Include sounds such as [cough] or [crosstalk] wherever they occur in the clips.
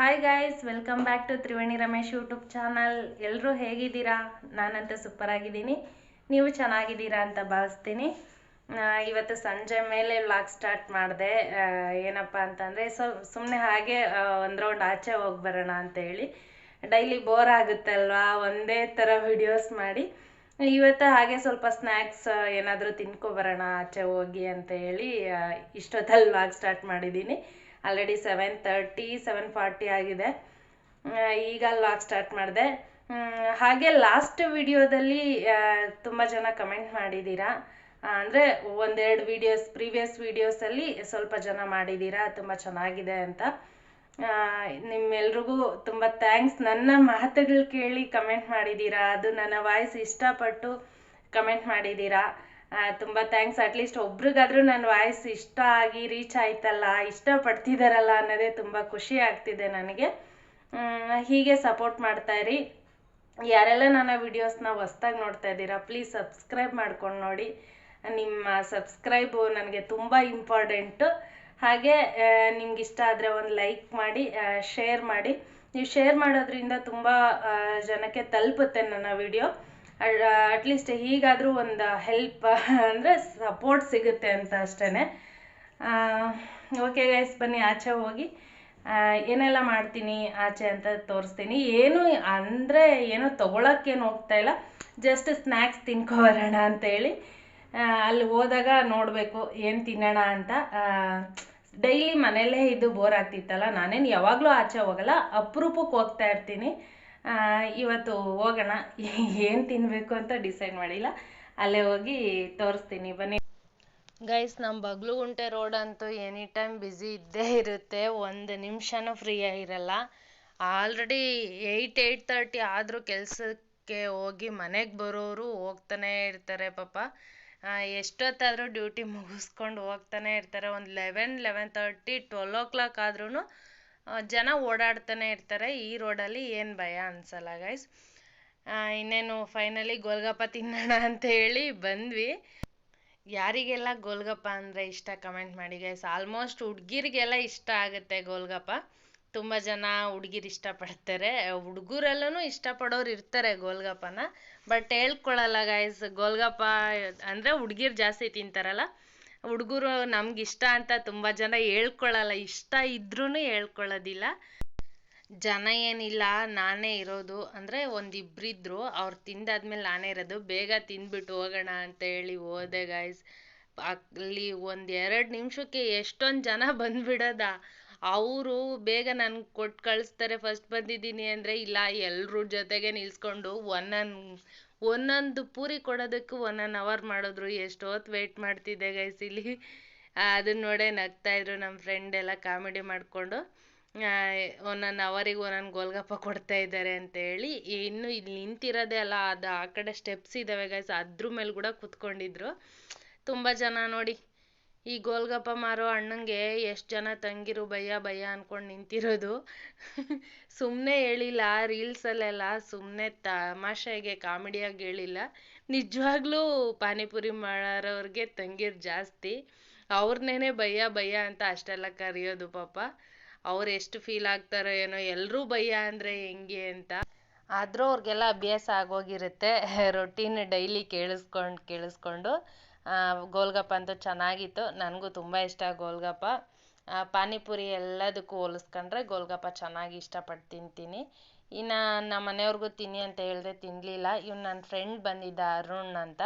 Hi guys welcome back to Triveni Ramesh YouTube channel ಎಲ್ಲರೂ ಹೇಗಿದ್ದೀರಾ? ನಾನಂತೂ ಸೂಪರ್ ಆಗಿದ್ದೀನಿ ನೀವು ಚೆನ್ನಾಗಿದ್ದೀರಾ ಅಂತ ಭಾವಿಸ್ತೀನಿ. ಇವತ್ತು ಸಂಜೆ ಮೇಲೆ ವ್ಲಾಗ್ ಸ್ಟಾರ್ಟ್ ಮಾಡಿದೆ. ಏನಪ್ಪ ಅಂತಂದರೆ ಸೊ ಸುಮ್ಮನೆ ಹಾಗೆ ಒಂದು ರೌಂಡ್ ಆಚೆ ಹೋಗಿ ಬರೋಣ ಅಂತ ಹೇಳಿ ಡೈಲಿ ಬೋರ್ ಆಗುತ್ತಲ್ವಾ? ಒಂದೇ ಥರ ವಿಡಿಯೋಸ್ ಮಾಡಿ. ಇವತ್ತು ಹಾಗೆ ಸ್ವಲ್ಪ ಸ್ನ್ಯಾಕ್ಸ್ ಏನಾದರೂ ತಿನ್ಕೊಬರೋಣ ಆಚೆ ಹೋಗಿ ಅಂತ ಹೇಳಿ ಇಷ್ಟೊತ್ತಲ್ಲಿ ವ್ಲಾಗ್ ಸ್ಟಾರ್ಟ್ ಮಾಡಿದ್ದೀನಿ. Already seven thirty seven forty ಆಗಿದೆ. ಈಗ ಲಾಗ್ ಸ್ಟಾರ್ಟ್ ಮಾಡಿದೆ. ಹಾಗೆ ಲಾಸ್ಟ್ ವಿಡಿಯೋದಲ್ಲಿ ತುಂಬ ಜನ ಕಮೆಂಟ್ ಮಾಡಿದ್ದೀರಾ ಅಂದರೆ ಒಂದೆರಡು ವಿಡಿಯೋಸ್ ಪ್ರೀವಿಯಸ್ ವೀಡಿಯೋಸಲ್ಲಿ ಸ್ವಲ್ಪ ಜನ ಮಾಡಿದ್ದೀರಾ ತುಂಬ ಚೆನ್ನಾಗಿದೆ ಅಂತ. ನಿಮ್ಮೆಲ್ರಿಗೂ ತುಂಬ ಥ್ಯಾಂಕ್ಸ್ ನನ್ನ ಮಾತುಗಳು ಕೇಳಿ ಕಮೆಂಟ್ ಮಾಡಿದ್ದೀರಾ ಅದು ನನ್ನ ವಾಯ್ಸ್ ಇಷ್ಟಪಟ್ಟು ಕಮೆಂಟ್ ಮಾಡಿದ್ದೀರಾ ತುಂಬ ಥ್ಯಾಂಕ್ಸ್ ಅಟ್ಲೀಸ್ಟ್ ಒಬ್ರಿಗಾದ್ರೂ ನನ್ನ ವಾಯ್ಸ್ ಇಷ್ಟ ಆಗಿ ರೀಚ್ ಆಯ್ತಲ್ಲ ಇಷ್ಟಪಡ್ತಿದ್ದಾರಲ್ಲ ಅನ್ನೋದೇ ತುಂಬ ಖುಷಿ ಆಗ್ತಿದೆ ನನಗೆ. ಹೀಗೆ ಸಪೋರ್ಟ್ ಇರಿ. ಯಾರೆಲ್ಲ ನನ್ನ ವಿಡಿಯೋಸ್ನ ಹೊಸ್ದಾಗಿ ನೋಡ್ತಾ ಇದ್ದೀರಾ ಪ್ಲೀಸ್ ಸಬ್ಸ್ಕ್ರೈಬ್ ಮಾಡ್ಕೊಂಡು ನೋಡಿ. ನಿಮ್ಮ ಸಬ್ಸ್ಕ್ರೈಬ್ ನನಗೆ ತುಂಬ ಇಂಪಾರ್ಟೆಂಟು ಹಾಗೆ ನಿಮ್ಗೆ ಇಷ್ಟ ಆದರೆ ಒಂದು ಲೈಕ್ ಮಾಡಿ ಶೇರ್ ಮಾಡಿ. ನೀವು ಶೇರ್ ಮಾಡೋದ್ರಿಂದ ತುಂಬ ಜನಕ್ಕೆ ತಲುಪುತ್ತೆ ನನ್ನ ವಿಡಿಯೋ ಅಟ್ಲೀಸ್ಟ್ ಹೀಗಾದರೂ ಒಂದು ಹೆಲ್ಪ್ ಅಂದರೆ ಸಪೋರ್ಟ್ ಸಿಗುತ್ತೆ ಅಂತ ಅಷ್ಟೇ ಓಕೆ ಗೈಸ್ ಬನ್ನಿ ಆಚೆ ಹೋಗಿ. ಏನೆಲ್ಲ ಮಾಡ್ತೀನಿ ಆಚೆ ಅಂತ ತೋರಿಸ್ತೀನಿ. ಏನು ಅಂದರೆ ಏನೋ ತೊಗೊಳಕ್ಕೇನು ಹೋಗ್ತಾ ಇಲ್ಲ. ಜಸ್ಟ್ ಸ್ನ್ಯಾಕ್ಸ್ ತಿನ್ಕೊಬರೋಣ ಅಂತೇಳಿ ಆ, ಅಲ್ಲಿ ಹೋದಾಗ ನೋಡಬೇಕು ಏನು ತಿನ್ನೋಣ ಅಂತ. ಡೈಲಿ ಮನೆಯಲ್ಲೇ ಇದು ಬೋರ್ ಆಗ್ತಿತ್ತಲ್ಲ ನಾನೇನು ಯಾವಾಗಲೂ ಆಚೆ ಹೋಗಲ್ಲ ಅಪರೂಪಕ್ಕೆ ಹೋಗ್ತಾ ಇರ್ತೀನಿ. ಇವತ್ತು ಹೋಗೋಣ. ಏನು ತಿನ್ನಬೇಕು ಅಂತ ಡಿಸೈಡ್ ಮಾಡಿಲ್ಲ. ಅಲ್ಲೇ ಹೋಗಿ ತೋರಿಸ್ತೀನಿ. ಬನ್ನಿ. ಗೈಸ್ ನಮ್ಮ ಬಗ್ಲುಗುಂಟೆ ರೋಡ್ ಅಂತೂ ಎನಿ ಟೈಮ್ ಬ್ಯುಸಿ ಇದ್ದೇ ಇರುತ್ತೆ. ಒಂದು ನಿಮಿಷನೂ ಫ್ರೀ ಇರಲ್ಲ. ಆಲ್ರೆಡಿ ಏಯ್ಟ್ ಏಯ್ಟ್ ತರ್ಟಿ ಆದರೂ ಕೆಲಸಕ್ಕೆ ಹೋಗಿ ಮನೆಗೆ ಬರೋರು ಹೋಗ್ತಾನೆ ಇರ್ತಾರೆ ಪಾಪ. ಎಷ್ಟೊತ್ತಾದರೂ ಡ್ಯೂಟಿ ಮುಗಿಸ್ಕೊಂಡು ಹೋಗ್ತಾನೆ ಇರ್ತಾರೆ. ಒಂದು eleven eleven thirty twelve o'clock ಆದ್ರೂ ಜನ ಓಡಾಡ್ತಾನೆ ಇರ್ತಾರೆ ಈ ರೋಡಲ್ಲಿ ಏನು ಭಯ ಅನ್ಸಲ್ಲ ಗೈಸ್ ಇನ್ನೇನು ಫೈನಲಿ ಗೋಲ್ಗಪ್ಪ ತಿನ್ನೋಣ ಅಂತ ಹೇಳಿ ಬಂದ್ವಿ. ಯಾರಿಗೆಲ್ಲ ಗೋಲ್ಗಪ್ಪ ಅಂದರೆ ಇಷ್ಟ ಕಮೆಂಟ್ ಮಾಡಿ ಗೈಸ್ ಆಲ್ಮೋಸ್ಟ್ ಹುಡ್ಗಿರಿಗೆಲ್ಲ ಇಷ್ಟ ಆಗುತ್ತೆ ಗೋಲ್ಗಪ್ಪ. ತುಂಬ ಜನ ಹುಡುಗಿರು ಇಷ್ಟಪಡ್ತಾರೆ. ಹುಡುಗರಲ್ಲೂ ಇಷ್ಟಪಡೋರು ಇರ್ತಾರೆ ಗೋಲ್ಗಪ್ಪನ. ಬಟ್ ಹೇಳ್ಕೊಳಲ್ಲ ಗೈಸ್ ಗೋಲ್ಗಪ್ಪ ಅಂದರೆ ಹುಡುಗಿರು ಜಾಸ್ತಿ ತಿಂತಾರಲ್ಲ. ಹುಡುಗರು ನಮಗಿಷ್ಟ ಅಂತ ತುಂಬ ಜನ ಹೇಳ್ಕೊಳಲ್ಲ, ಇಷ್ಟ ಇದ್ರೂ ಹೇಳ್ಕೊಳ್ಳೋದಿಲ್ಲ ಜನ ಏನಿಲ್ಲ, ನಾನೇ ಇರೋದು. ಅಂದರೆ ಒಂದಿಬ್ಬರಿದ್ರು ಅವ್ರು ತಿಂದಾದ್ಮೇಲೆ ನಾನೇ ಇರೋದು. ಬೇಗ ತಿಂದ್ಬಿಟ್ಟು ಹೋಗೋಣ ಅಂತ ಹೇಳಿ ಹೋದೆ ಗಾಯ್ಸ್ ಅಲ್ಲಿ ಒಂದು ಎರಡು ನಿಮಿಷಕ್ಕೆ ಎಷ್ಟೊಂದು ಜನ ಬಂದ್ಬಿಡೋದ? ಅವರು ಬೇಗ ನನಗೆ ಕೊಟ್ಟು ಕಳಿಸ್ತಾರೆ. ಫಸ್ಟ್ ಬಂದಿದ್ದೀನಿ ಅಂದರೆ, ಇಲ್ಲ ಎಲ್ಲರೂ ಜೊತೆಗೆ ನಿಲ್ಸ್ಕೊಂಡು ಒಂದೊಂದು ಒಂದೊಂದು ಪೂರಿ ಕೊಡೋದಕ್ಕೂ ಒಂದೊಂದು ಅವರ್ ಮಾಡಿದ್ರು. ಎಷ್ಟೊತ್ತು ವೆಯ್ಟ್ ಮಾಡ್ತಿದ್ದೆ ಗೈಸ್ ಇಲ್ಲಿ. ಅದನ್ನ ನೋಡೇ ನಗ್ತಾ ಇದ್ರು ನಮ್ಮ ಫ್ರೆಂಡ್ ಎಲ್ಲ ಕಾಮಿಡಿ ಮಾಡಿಕೊಂಡು. ಒಂದೊಂದು ಅವರಿಗೆ ಒಂದೊಂದು ಗೋಲ್ಗಪ್ಪ ಕೊಡ್ತಾ ಇದ್ದಾರೆ ಅಂತ ಹೇಳಿ. ಇನ್ನು ಇಲ್ಲಿ ನಿಂತಿರೋದೇ ಅಲ್ಲ, ಅದು ಆ ಕಡೆ ಸ್ಟೆಪ್ಸ್ ಇದ್ದಾವೆ ಗೈಸ್ ಅದ್ರ ಮೇಲೆ ಕೂಡ ಕುತ್ಕೊಂಡಿದ್ರು. ತುಂಬ ಜನ ನೋಡಿ ಈ ಗೋಲ್ಗಪ್ಪ ಮಾರೋ ಅಣ್ಣಂಗೆ ಎಷ್ಟು ಜನ ತಂಗಿರು ಭಯ ಭಯ ಅಂದ್ಕೊಂಡು ನಿಂತಿರೋದು. [laughs] ಸುಮ್ಮನೆ ಹೇಳಿಲ್ಲ ರೀಲ್ಸಲ್ಲೆಲ್ಲ ಸುಮ್ಮನೆ ತಮಾಷೆಗೆ ಕಾಮಿಡಿಯಾಗಿ ಹೇಳಿಲ್ಲ. ನಿಜವಾಗ್ಲೂ ಪಾನಿಪುರಿ ಮಾಡೋರವ್ರಿಗೆ ತಂಗಿರು ಜಾಸ್ತಿ. ಅವ್ರನ್ನೇನೆ ಭಯ ಭಯ ಅಂತ ಅಷ್ಟೆಲ್ಲ ಕರೆಯೋದು ಪಾಪ. ಅವ್ರು ಎಷ್ಟು ಫೀಲ್ ಆಗ್ತಾರೋ ಏನೋ ಎಲ್ಲರೂ ಭಯ ಅಂದರೆ ಹೆಂಗೆ ಅಂತ. ಆದರೂ ಅವ್ರಿಗೆಲ್ಲ ಅಭ್ಯಾಸ ಆಗೋಗಿರುತ್ತೆ. [laughs] ರೊಟೀನ್ ಡೈಲಿ ಕೇಳಿಸ್ಕೊಂಡು ಕೇಳಿಸ್ಕೊಂಡು. ಗೋಲ್ಗಪ್ಪ ಅಂತೂ ಚೆನ್ನಾಗಿತ್ತು. ನನಗೂ ತುಂಬ ಇಷ್ಟ ಗೋಲ್ಗಪ್ಪ. ಪಾನಿಪುರಿ ಎಲ್ಲದಕ್ಕೂ ಹೋಲಿಸ್ಕೊಂಡ್ರೆ ಗೋಲ್ಗಪ್ಪ ಚೆನ್ನಾಗಿ ಇಷ್ಟಪಟ್ಟು ತಿಂತೀನಿ. ಇನ್ನು ನಮ್ಮ ಮನೆಯವ್ರಿಗೂ ತಿನ್ನಿ ಅಂತ ಹೇಳಿದ್ರೆ ತಿನ್ನಲಿಲ್ಲ ಇವ್ನು ನನ್ನ ಫ್ರೆಂಡ್ ಬಂದಿದ್ದ ಅರುಣ್ ಅಂತ.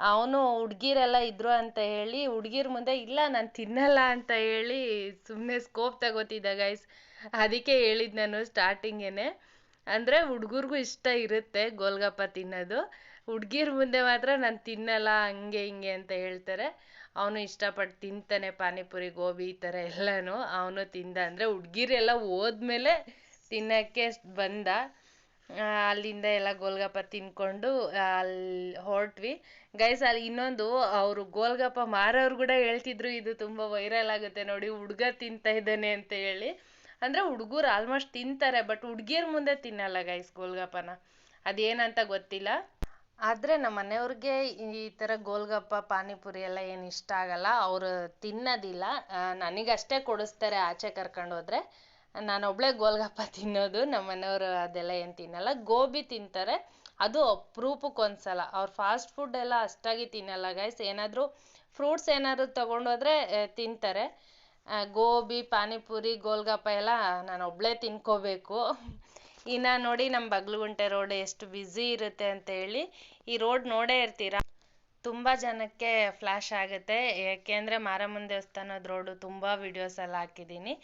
ಅವನು ಹುಡ್ಗಿರೆಲ್ಲ ಇದ್ರು ಅಂತ ಹೇಳಿ, ಹುಡ್ಗಿರ ಮುಂದೆ ಇಲ್ಲ, ನಾನು ತಿನ್ನಲ್ಲ ಅಂತ ಹೇಳಿ ಸುಮ್ಮನೆ ಸ್ಕೋಪ್ ತಗೋತಿದ್ದ ಗೈಸ್ ಅದಕ್ಕೆ ಹೇಳಿದ್ದು ನಾನು ಸ್ಟಾರ್ಟಿಂಗೇನೆ ಅಂದರೆ ಹುಡುಗರಿಗೂ ಇಷ್ಟ ಇರುತ್ತೆ ಗೋಲ್ಗಪ್ಪ ತಿನ್ನೋದು. ಹುಡ್ಗಿರ ಮುಂದೆ ಮಾತ್ರ ನಾನು ತಿನ್ನಲ್ಲ, ಹಂಗೆ ಹಿಂಗೆ ಅಂತ ಹೇಳ್ತಾರೆ. ಅವನು ಇಷ್ಟಪಟ್ಟು ತಿಂತಾನೆ ಪಾನಿಪುರಿ, ಗೋಬಿ ಈ ಥರ ಎಲ್ಲನೂ. ಅವನು ತಿಂದ ಅಂದರೆ ಹುಡ್ಗಿರೆಲ್ಲ ಹೋದ್ಮೇಲೆ ತಿನ್ನೋಕ್ಕೆ ಬಂದ. ಅಲ್ಲಿಂದ ಎಲ್ಲ ಗೋಲ್ಗಪ್ಪ ತಿನ್ಕೊಂಡು ಅಲ್ಲಿ ಹೊರಟ್ವಿ. ಗೈಸ್ ಅಲ್ಲಿ ಇನ್ನೊಂದು, ಅವರು ಗೋಲ್ಗಪ್ಪ ಮಾರೋರು ಕೂಡ ಹೇಳ್ತಿದ್ರು, ಇದು ತುಂಬ ವೈರಲ್ ಆಗುತ್ತೆ ನೋಡಿ, ಹುಡ್ಗ ತಿಂತಾ ಇದ್ದಾನೆ ಅಂತ ಹೇಳಿ. ಅಂದರೆ ಹುಡುಗರು ಆಲ್ಮೋಸ್ಟ್ ತಿಂತಾರೆ ಬಟ್ ಹುಡುಗಿಯರ ಮುಂದೆ ತಿನ್ನಲ್ಲ ಗೈಸ್ ಗೋಲ್ಗಪ್ಪನ. ಅದೇನಂತ ಗೊತ್ತಿಲ್ಲ. ಆದರೆ ನಮ್ಮ ಮನೆಯವ್ರಿಗೆ ಈ ಥರ ಗೋಲ್ಗಪ್ಪ, ಪಾನಿಪುರಿ ಎಲ್ಲ ಏನು ಇಷ್ಟ ಆಗಲ್ಲ. ಅವರು ತಿನ್ನೋದಿಲ್ಲ. ನನಗಷ್ಟೇ ಕೊಡಿಸ್ತಾರೆ ಆಚೆ ಕರ್ಕೊಂಡು ಹೋದ್ರೆ. ನಾನೊಬ್ಳೆ ಗೋಲ್ಗಪ್ಪ ತಿನ್ನೋದು ನಮ್ಮ ಮನೆಯವರು ಅದೆಲ್ಲ ಏನು ತಿನ್ನಲ್ಲ. ಗೋಬಿ ತಿಂತಾರೆ. ಅದು ಅಪ್ರೂಪಕ್ಕೆ ಒಂದ್ಸಲ. ಅವ್ರು ಫಾಸ್ಟ್ ಫುಡ್ ಎಲ್ಲ ಅಷ್ಟಾಗಿ ತಿನ್ನಲ್ಲ ಗೈಸ್ ಏನಾದರೂ ಫ್ರೂಟ್ಸ್ ಏನಾದ್ರು ತೊಗೊಂಡೋದ್ರೆ ತಿಂತಾರೆ. ಗೋಬಿ, ಪಾನಿಪುರಿ, ಗೋಲ್ಗಪ್ಪ ಎಲ್ಲ ನಾನು ಒಬ್ಬಳೇ ತಿನ್ಕೋಬೇಕು. ಇನ್ನು ನೋಡಿ ನಮ್ಮ ಬಗ್ಲುಗುಂಟೆ ರೋಡ್ ಎಷ್ಟು ಬ್ಯುಸಿ ಇರುತ್ತೆ ಅಂತ ಹೇಳಿ ಈ ರೋಡ್ ನೋಡೇ ಇರ್ತೀರಾ? ತುಂಬ ಜನಕ್ಕೆ ಫ್ಲ್ಯಾಶ್ ಆಗುತ್ತೆ. ಏಕೆಂದರೆ ಮಾರಮ್ಮನ ದೇವಸ್ಥಾನದ ರೋಡು ತುಂಬ ವಿಡಿಯೋಸ್ ಎಲ್ಲ ಹಾಕಿದ್ದೀನಿ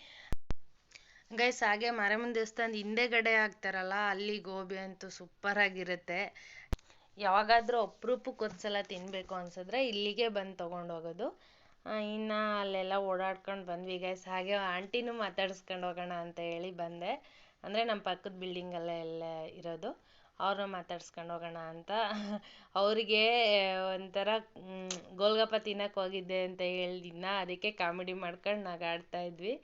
ಗೈಸ್ ಹಾಗೆ ಮಾರಮ್ಮನ ದೇವಸ್ಥಾನದ ಹಿಂದೆಗಡೆ ಹಾಕ್ತಾರಲ್ಲ, ಅಲ್ಲಿ ಗೋಬಿ ಅಂತೂ ಸೂಪರ್ ಆಗಿರುತ್ತೆ. ಯಾವಾಗಾದರೂ ಒಂದ್ಸಲ ತಿನ್ನಬೇಕು ಅನ್ಸಿದ್ರೆ ಇಲ್ಲಿಗೆ ಬಂದು ತೊಗೊಂಡು ಹೋಗೋದು. ಇನ್ನು ಅಲ್ಲೆಲ್ಲ ಓಡಾಡ್ಕೊಂಡು ಬಂದ್ವಿ ಗೈಸ್ ಹಾಗೆ ಆಂಟಿನೂ ಮಾತಾಡಿಸ್ಕೊಂಡು ಹೋಗೋಣ ಅಂತ ಹೇಳಿ ಬಂದೆ. ಅಂದರೆ ನಮ್ಮ ಪಕ್ಕದ ಬಿಲ್ಡಿಂಗಲ್ಲೇ ಎಲ್ಲ ಇರೋದು. ಅವ್ರನ್ನ ಮಾತಾಡ್ಸ್ಕೊಂಡು ಹೋಗೋಣ ಅಂತ. ಅವರಿಗೆ ಒಂಥರ ಗೋಲ್ಗಪ್ಪ ತಿನ್ನಕ್ಕೆ ಹೋಗಿದ್ದೆ ಅಂತ ಹೇಳಿದ್ನ ಅದಕ್ಕೆ ಕಾಮಿಡಿ ಮಾಡ್ಕೊಂಡು ನಗಾಡ್ತಾ ಇದ್ವಿ.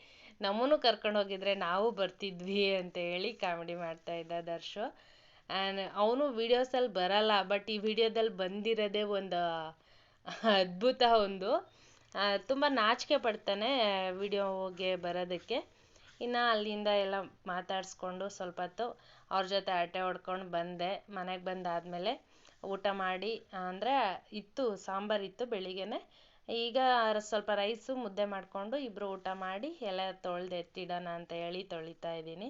ನಮ್ಮನ್ನು ಕರ್ಕೊಂಡು ಹೋಗಿದ್ರೆ ನಾವು ಬರ್ತಿದ್ವಿ ಅಂತ ಹೇಳಿ ಕಾಮಿಡಿ ಮಾಡ್ತಾ ಇದ್ದ ದರ್ಶು. ಅವನು ವೀಡಿಯೋಸಲ್ಲಿ ಬರಲ್ಲ, ಬಟ್ ಈ ವಿಡಿಯೋದಲ್ಲಿ ಬಂದಿರೋದೇ ಒಂದು ಅದ್ಭುತ ಒಂದು. ತುಂಬ ನಾಚಿಕೆ ಪಡ್ತಾನೆ ವಿಡಿಯೋಗೆ ಬರೋದಕ್ಕೆ. ಇನ್ನು ಅಲ್ಲಿಂದ ಎಲ್ಲ ಮಾತಾಡಿಸ್ಕೊಂಡು ಸ್ವಲ್ಪ ಹೊತ್ತು ಅವ್ರ ಜೊತೆ ಆಟೆ ಹೊಡ್ಕೊಂಡು ಬಂದೆ. ಮನೆಗೆ ಬಂದಾದಮೇಲೆ ಊಟ ಮಾಡಿ, ಅಂದರೆ ಇತ್ತು, ಸಾಂಬಾರು ಇತ್ತು ಬೆಳಿಗ್ಗೆನೆ. ಈಗ ಸ್ವಲ್ಪ ರೈಸು ಮುದ್ದೆ ಮಾಡಿಕೊಂಡು ಇಬ್ಬರು ಊಟ ಮಾಡಿ ಎಲ್ಲ ತೊಳೆದು ಎತ್ತಿಡೋಣ ಅಂತ ಹೇಳಿ ತೊಳಿತಾ ಇದ್ದೀನಿ.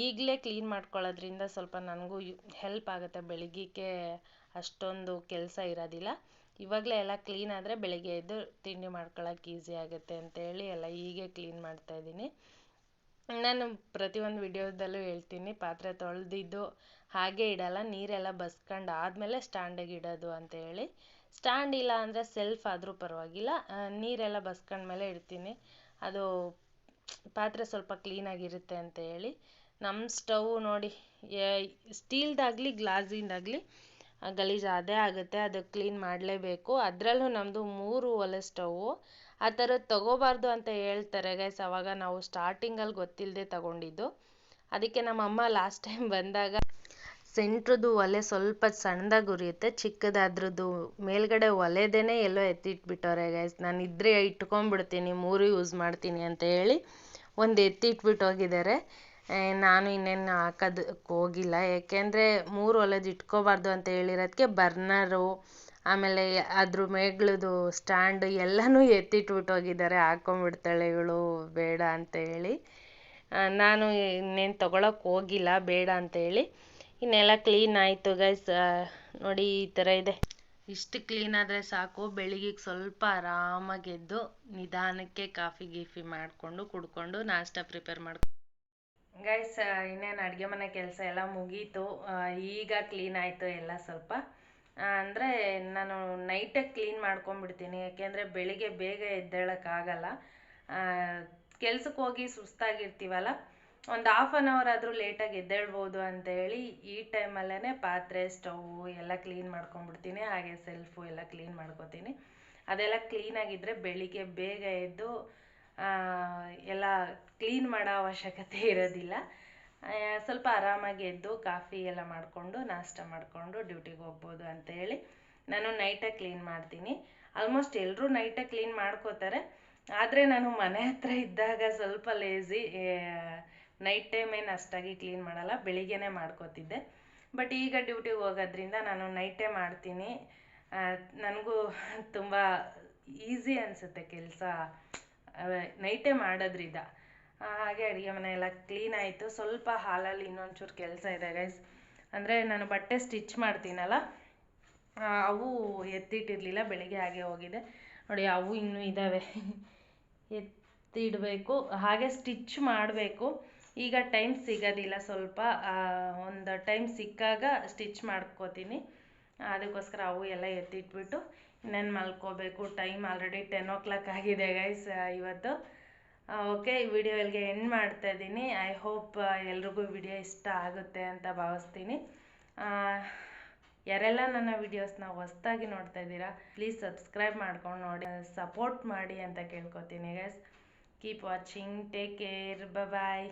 ಈಗಲೇ ಕ್ಲೀನ್ ಮಾಡ್ಕೊಳ್ಳೋದ್ರಿಂದ ಸ್ವಲ್ಪ ನನಗೂ ಹೆಲ್ಪ್ ಆಗುತ್ತೆ. ಬೆಳಿಗ್ಗೆಗೆ ಅಷ್ಟೊಂದು ಕೆಲಸ ಇರೋದಿಲ್ಲ. ಇವಾಗಲೇ ಎಲ್ಲ ಕ್ಲೀನ್ ಆದರೆ ಬೆಳಿಗ್ಗೆ ಎದ್ದು ತಿಂಡಿ ಮಾಡ್ಕೊಳಕ್ಕೆ ಈಸಿ ಆಗುತ್ತೆ ಅಂತೇಳಿ ಎಲ್ಲ ಹೀಗೆ ಕ್ಲೀನ್ ಮಾಡ್ತಾ ಇದ್ದೀನಿ. ನಾನು ಪ್ರತಿಯೊಂದು ವಿಡಿಯೋದಲ್ಲೂ ಹೇಳ್ತೀನಿ, ಪಾತ್ರೆ ತೊಳೆದಿದ್ದು ಹಾಗೆ ಇಡಲ್ಲ, ನೀರೆಲ್ಲ ಬಸ್ಕೊಂಡು ಆದಮೇಲೆ ಸ್ಟ್ಯಾಂಡಿಗೆ ಇಡೋದು ಅಂತ ಹೇಳಿ. ಸ್ಟ್ಯಾಂಡ್ ಇಲ್ಲ ಅಂದರೆ ಸೆಲ್ಫ್ ಆದರೂ ಪರವಾಗಿಲ್ಲ ನೀರೆಲ್ಲ ಬಸ್ಕೊಂಡ್ಮೇಲೆ ಇಡ್ತೀನಿ. ಅದು ಪಾತ್ರೆ ಸ್ವಲ್ಪ ಕ್ಲೀನಾಗಿರುತ್ತೆ ಅಂತ ಹೇಳಿ. ನಮ್ಮ ಸ್ಟವ್ ನೋಡಿ ಸ್ಟೀಲ್ದಾಗಲಿ ಗ್ಲಾಸಿಂದಾಗಲಿ ಗಲೀಜು ಅದೇ ಆಗುತ್ತೆ, ಅದು ಕ್ಲೀನ್ ಮಾಡಲೇಬೇಕು. ಅದರಲ್ಲೂ ನಮ್ಮದು ಮೂರು ಒಲೆ ಸ್ಟವ್ವು ಆ ಥರದ್ದು ತಗೋಬಾರ್ದು ಅಂತ ಹೇಳ್ತಾರೆ ಗೈಸ್ ಅವಾಗ ನಾವು ಸ್ಟಾರ್ಟಿಂಗಲ್ಲಿ ಗೊತ್ತಿಲ್ಲದೆ ತಗೊಂಡಿದ್ದು. ಅದಕ್ಕೆ ನಮ್ಮಮ್ಮ ಲಾಸ್ಟ್ ಟೈಮ್ ಬಂದಾಗ ಸೆಂಟ್ರದ್ದು ಒಲೆ ಸ್ವಲ್ಪ ಸಣ್ಣದಾಗಿ ಉರಿಯುತ್ತೆ, ಚಿಕ್ಕದಾದ್ರದ್ದು ಮೇಲ್ಗಡೆ ಒಲೆದೇನೆ ಎಲ್ಲೋ ಎತ್ತಿಟ್ಬಿಟ್ಟವ್ರೆ ಗೈಸ್ ನಾನು ಇದ್ರೆ ಇಟ್ಕೊಂಡ್ಬಿಡ್ತೀನಿ, ಮೂರು ಯೂಸ್ ಮಾಡ್ತೀನಿ ಅಂತ ಹೇಳಿ ಒಂದು ಎತ್ತಿಟ್ಬಿಟ್ಟು ಹೋಗಿದ್ದಾರೆ. ನಾನು ಇನ್ನೇನು ಹಾಕೋದಕ್ಕೆ ಹೋಗಿಲ್ಲ. ಏಕೆಂದರೆ ಮೂರು ಒಲೆದು ಇಟ್ಕೋಬಾರ್ದು ಅಂತ ಹೇಳಿರೋದಕ್ಕೆ ಬರ್ನರು ಆಮೇಲೆ ಅದ್ರ ಮೇಗ್ಳದು ಸ್ಟ್ಯಾಂಡ್ ಎಲ್ಲನೂ ಎತ್ತಿಟ್ಬಿಟ್ಟೋಗಿದ್ದಾರೆ ಹೋಗಿದ್ದಾರೆ ಹಾಕೊಂಡ್ಬಿಡ್ತಾಳೆ ಇವಳು. ಬೇಡ ಅಂತ ಹೇಳಿ. ನಾನು ಇನ್ನೇನು ತೊಗೊಳಕ್ಕೆ ಹೋಗಿಲ್ಲ. ಬೇಡ ಅಂತ ಹೇಳಿ. ಇನ್ನೆಲ್ಲ ಕ್ಲೀನ್ ಆಯಿತು ಗೈಸ್ ನೋಡಿ ಈ ಥರ ಇದೆ. ಇಷ್ಟು ಕ್ಲೀನ್ ಆದರೆ ಸಾಕು. ಬೆಳಿಗ್ಗೆ ಸ್ವಲ್ಪ ಆರಾಮಾಗಿ ಎದ್ದು ನಿಧಾನಕ್ಕೆ ಕಾಫಿ ಗೀಫಿ ಮಾಡಿಕೊಂಡು ಕುಡ್ಕೊಂಡು ನಾಷ್ಟ ಪ್ರಿಪೇರ್ ಮಾಡ್ಕೊಂಡು ಗೈಸ್ ಇನ್ನೇನು ಅಡುಗೆ ಮನೆ ಕೆಲಸ ಎಲ್ಲ ಮುಗೀತು. ಈಗ ಕ್ಲೀನ್ ಆಯಿತು ಎಲ್ಲ ಸ್ವಲ್ಪ. ಅಂದರೆ ನಾನು ನೈಟೇ ಕ್ಲೀನ್ ಮಾಡ್ಕೊಂಡ್ಬಿಡ್ತೀನಿ. ಯಾಕೆಂದರೆ ಬೆಳಿಗ್ಗೆ ಬೇಗ ಎದ್ದೇಳೋಕ್ಕಾಗಲ್ಲ ಕೆಲ್ಸಕ್ಕೆ ಹೋಗಿ ಸುಸ್ತಾಗಿರ್ತೀವಲ್ಲ, ಒಂದು ಹಾಫ್ ಆನ್ ಅವರ್ ಆದರೂ ಲೇಟಾಗಿ ಎದ್ದೇಳ್ಬೋದು ಅಂತ ಹೇಳಿ ಈ ಟೈಮಲ್ಲೇ ಪಾತ್ರೆ ಸ್ಟವ್ವು ಎಲ್ಲ ಕ್ಲೀನ್ ಮಾಡ್ಕೊಂಡ್ಬಿಡ್ತೀನಿ. ಹಾಗೆ ಸೆಲ್ಫು ಎಲ್ಲ ಕ್ಲೀನ್ ಮಾಡ್ಕೊತೀನಿ. ಅದೆಲ್ಲ ಕ್ಲೀನಾಗಿದ್ದರೆ ಬೆಳಿಗ್ಗೆ ಬೇಗ ಎದ್ದು ಎಲ್ಲ ಕ್ಲೀನ್ ಮಾಡೋ ಅವಶ್ಯಕತೆ ಇರೋದಿಲ್ಲ. ಸ್ವಲ್ಪ ಆರಾಮಾಗಿ ಎದ್ದು ಕಾಫಿ ಎಲ್ಲ ಮಾಡಿಕೊಂಡು ನಾಷ್ಟ ಮಾಡಿಕೊಂಡು ಡ್ಯೂಟಿಗೆ ಹೋಗ್ಬೋದು ಅಂತ ಹೇಳಿ ನಾನು ನೈಟೇ ಕ್ಲೀನ್ ಮಾಡ್ತೀನಿ. ಆಲ್ಮೋಸ್ಟ್ ಎಲ್ಲರೂ ನೈಟೇ ಕ್ಲೀನ್ ಮಾಡ್ಕೋತಾರೆ. ಆದರೆ ನಾನು ಮನೆ ಹತ್ರ ಇದ್ದಾಗ ಸ್ವಲ್ಪ ಲೇಝಿ ನೈಟ್ ಟೈಮ್ ಏನು ಅಷ್ಟಾಗಿ ಕ್ಲೀನ್ ಮಾಡಲ್ಲ, ಬೆಳಿಗ್ಗೆನೇ ಮಾಡ್ಕೋತಿದ್ದೆ. ಬಟ್ ಈಗ ಡ್ಯೂಟಿಗೆ ಹೋಗೋದ್ರಿಂದ ನಾನು ನೈಟೇ ಮಾಡ್ತೀನಿ. ನನಗೂ ತುಂಬ ಈಸಿ ಅನಿಸುತ್ತೆ ಕೆಲಸ. ನೈಟೇ ಮಾಡೋದ್ರಿಂದ. ಹಾಗೆ ಅಡುಗೆ ಮನೆ ಎಲ್ಲ ಕ್ಲೀನ್ ಆಯಿತು. ಸ್ವಲ್ಪ ಹಾಲಲ್ಲಿ ಇನ್ನೊಂಚೂರು ಕೆಲಸ ಇದೆ ಗೈಸ್ ಅಂದರೆ ನಾನು ಬಟ್ಟೆ ಸ್ಟಿಚ್ ಮಾಡ್ತೀನಲ್ಲ ಅವು ಎತ್ತಿಟ್ಟಿರಲಿಲ್ಲ, ಬೆಳಿಗ್ಗೆ ಹಾಗೆ ಹೋಗಿದೆ. ನೋಡಿ, ಅವು ಇನ್ನೂ ಇದ್ದಾವೆ [laughs] ಎತ್ತಿಡಬೇಕು. ಹಾಗೆ ಸ್ಟಿಚ್ ಮಾಡಬೇಕು. ಈಗ ಟೈಮ್ ಸಿಗೋದಿಲ್ಲ ಸ್ವಲ್ಪ. ಒಂದು ಟೈಮ್ ಸಿಕ್ಕಾಗ ಸ್ಟಿಚ್ ಮಾಡ್ಕೋತೀನಿ. ಅದಕ್ಕೋಸ್ಕರ ಅವು ಎಲ್ಲ ಎತ್ತಿಟ್ಬಿಟ್ಟು ಇನ್ನೇನು ಮಲ್ಕೋಬೇಕು. Time already ten o'clock ಆಗಿದೆ ಗೈಸ್ ಇವತ್ತು. ಓಕೆ ಈ ವಿಡಿಯೋ ಇಲ್ಲಿಗೆ ಎಂಡ್ ಮಾಡ್ತಾ ಇದ್ದೀನಿ. ಐ ಹೋಪ್ ಎಲ್ರಿಗೂ ವಿಡಿಯೋ ಇಷ್ಟ ಆಗುತ್ತೆ ಅಂತ ಭಾವಿಸ್ತೀನಿ. ಯಾರೆಲ್ಲ ನನ್ನ ವಿಡಿಯೋಸ್ನ ಹೊಸ್ದಾಗಿ ನೋಡ್ತಾ ಇದ್ದೀರಾ ಪ್ಲೀಸ್ ಸಬ್ಸ್ಕ್ರೈಬ್ ಮಾಡ್ಕೊಂಡು ನೋಡಿ ಸಪೋರ್ಟ್ ಮಾಡಿ ಅಂತ ಕೇಳ್ಕೊತೀನಿ guys keep watching take care bye